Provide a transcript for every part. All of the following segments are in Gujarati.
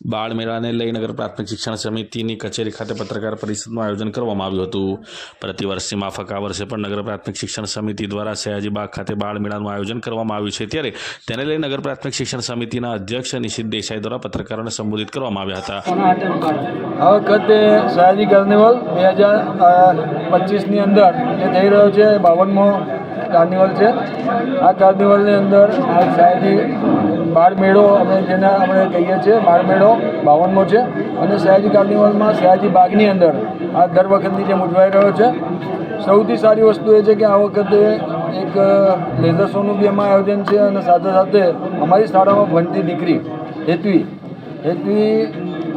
બાળ મેળાને લઈ નગર પ્રાથમિક શિક્ષણ સમિતિની કચેરી ખાતે પત્રકાર પરિષદનું આયોજન કરવામાં આવ્યું હતું. પ્રતિવર્ષની માફક આ વર્ષે પણ નગર પ્રાથમિક શિક્ષણ સમિતિ દ્વારા સયાજીબાગ ખાતે બાળ મેળાનું આયોજન કરવામાં આવ્યું છે. ત્યારે તેને લઈ નગર પ્રાથમિક શિક્ષણ સમિતિના અધ્યક્ષ નિશિત દેસાઈ દ્વારા પત્રકારોને સંબોધિત કરવામાં આવ્યા હતા. આ વખતે સયાજી કાર્નિવલ બે હજાર પચીસની અંદર જે થઈ રહ્યો છે, બાવનમો કાર્નિવલ છે. આ કાર્નિવલની અંદર આ સયાજી બાળ મેળો અમે જેને આપણે કહીએ છીએ બાળમેળો બાવનમો છે. અને સયાજી કાર્નિવલમાં સયાજી બાગની અંદર આ દર વખતની જેમ ઉજવાઈ રહ્યો છે. સૌથી સારી વસ્તુ એ છે કે આ વખતે એક લેઝર શોનું બી એમાં આયોજન છે અને સાથે સાથે અમારી શાળામાં ભણતી દીકરી હેતવી હેતવી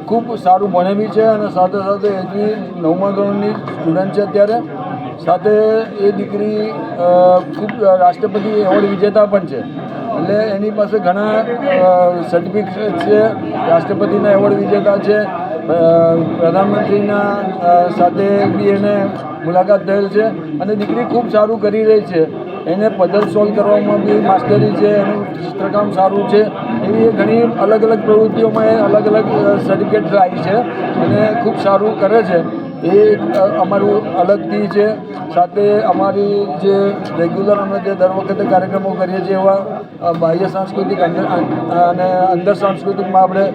ખૂબ સારું ભણે બી છે અને સાથે સાથે હેતવી નવમા ધોરણની સ્ટુડન્ટ છે અત્યારે. સાથે એ દીકરી ખૂબ રાષ્ટ્રપતિ એવોર્ડ વિજેતા પણ છે. એટલે એની પાસે ઘણા સર્ટિફિકેટ છે. રાષ્ટ્રપતિના એવોર્ડ વિજેતા છે. પ્રધાનમંત્રીના સાથે બી એને મુલાકાત થયેલ છે. અને દીકરી ખૂબ સારું કરી રહી છે. એને પઝલ સોલ્વ કરવામાં બી માસ્ટરી છે. એનું ચિત્રકામ સારું છે. એવી ઘણી અલગ અલગ પ્રવૃત્તિઓમાં એ અલગ અલગ સર્ટિફિકેટ લાવી છે. અને ખૂબ સારું કરે છે. એ અમારું અલગથી છે. સાથે અમારી જે રેગ્યુલર અમે જે દર વખતે કાર્યક્રમો કરીએ છીએ એવા બાહ્ય સાંસ્કૃતિક અંદર અને અંદર સાંસ્કૃતિકમાં આપણે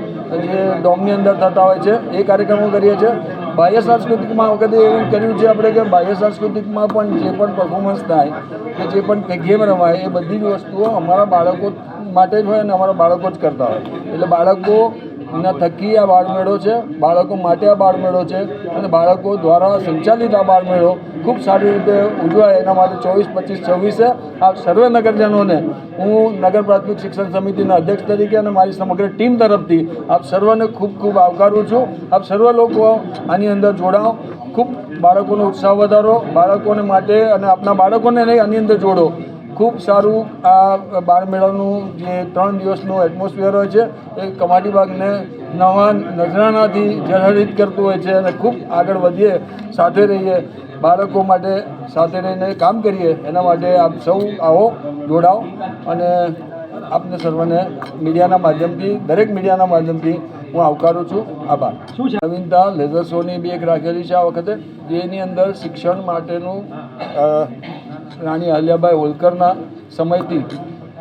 જે ડોમની અંદર થતા હોય છે, એ કાર્યક્રમો કરીએ છીએ. બાહ્ય સાંસ્કૃતિકમાં વખતે એવું કર્યું છે આપણે કે બાહ્ય સાંસ્કૃતિકમાં પણ જે પણ પરફોર્મન્સ થાય કે જે પણ ગેમ રમાય, એ બધી જ વસ્તુઓ અમારા બાળકો માટે જ હોય અને અમારા બાળકો જ કરતા હોય. એટલે બાળકો ના થકી આ બાળમેળો છે. બાળકો માટે આ બાળમેળો છે અને બાળકો દ્વારા સંચાલિત આ બાળમેળો ખૂબ સારી રીતે ઉજવાય. એના માટે ચોવીસ, પચીસ, છવ્વીસે આ સર્વે નગરજનોને હું નગર પ્રાથમિક શિક્ષણ સમિતિના અધ્યક્ષ તરીકે અને મારી સમગ્ર ટીમ તરફથી આપ સર્વને ખૂબ ખૂબ આવકારું છું. આપ સર્વ લોકો આની અંદર જોડાઓ. ખૂબ બાળકોનો ઉત્સાહ વધારો. બાળકોને માટે અને આપના બાળકોને નહીં, આની અંદર જોડો. ખૂબ સારું આ બાળમેળાનું જે ત્રણ દિવસનું એટમોસ્ફિયર હોય છે એ કમાટી બાગને નવા નજરાનાથી જર્જરિત કરતું હોય છે અને ખૂબ આગળ વધીએ સાથે રહીએ બાળકો માટે સાથે રહીને કામ કરીએ એના માટે આપ સૌ આવો જોડાઓ અને આપને સર્વને મીડિયાના માધ્યમથી દરેક મીડિયાના માધ્યમથી હું આવકારું છું. આભાર. શું છે? નવીનતા લેઝર શોની બી એક રાખેલી છે આ વખતે જેની અંદર શિક્ષણ માટેનું રાણી આલિયાભાઈ હોલકરના સમયથી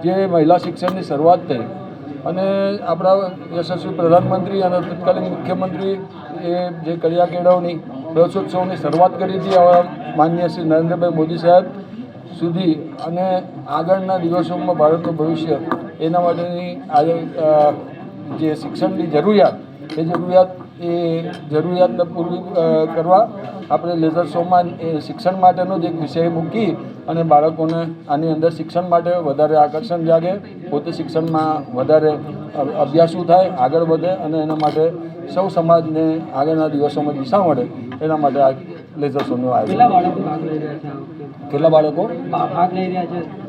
જે મહિલા શિક્ષણની શરૂઆત થઈ અને આપણા યશસ્વી પ્રધાનમંત્રી અને તત્કાલીન મુખ્યમંત્રી એ જે કડિયા કેળવણી રસોત્સવની શરૂઆત કરી હતી આવા માનનીય શ્રી નરેન્દ્રભાઈ મોદી સાહેબ સુધી અને આગળના દિવસોમાં ભારતનું ભવિષ્ય એના માટેની આજે જે શિક્ષણની જરૂરિયાત, એ જરૂરિયાત એ જરૂરિયાતને પૂરી કરવા આપણે લેઝર શોમાં એ શિક્ષણ માટેનો જ એક વિષય મૂકી અને બાળકોને આની અંદર શિક્ષણ માટે વધારે આકર્ષણ જાગે પોતે શિક્ષણમાં વધારે અભ્યાસુ થાય આગળ વધે અને એના માટે સૌ સમાજને આગળના દિવસોમાં દિશા મળે એના માટે આ લેઝર શોનું આયોજન? કેટલા બાળકો ભાગ લઈ રહ્યા છે.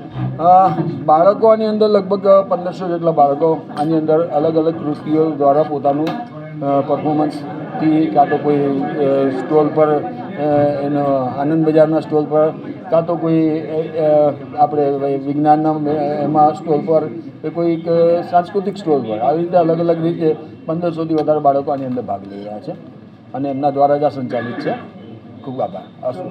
બાળકો આની અંદર લગભગ પંદરસો જેટલા બાળકો આની અંદર અલગ અલગ કૃતિઓ દ્વારા પોતાનું પરફોર્મન્સથી કાં તો કોઈ સ્ટોલ પર એનો આનંદ બજારના સ્ટોલ પર, કાં તો કોઈ આપણે વિજ્ઞાનના એમાં સ્ટોલ પર, કે કોઈક સાંસ્કૃતિક સ્ટોલ પર, આવી રીતે અલગ અલગ રીતે પંદરસોથી વધારે બાળકો આની અંદર ભાગ લઈ રહ્યા છે. અને એમના દ્વારા જ આ સંચાલિત છે. ખૂબ આભાર. અસ્તુ.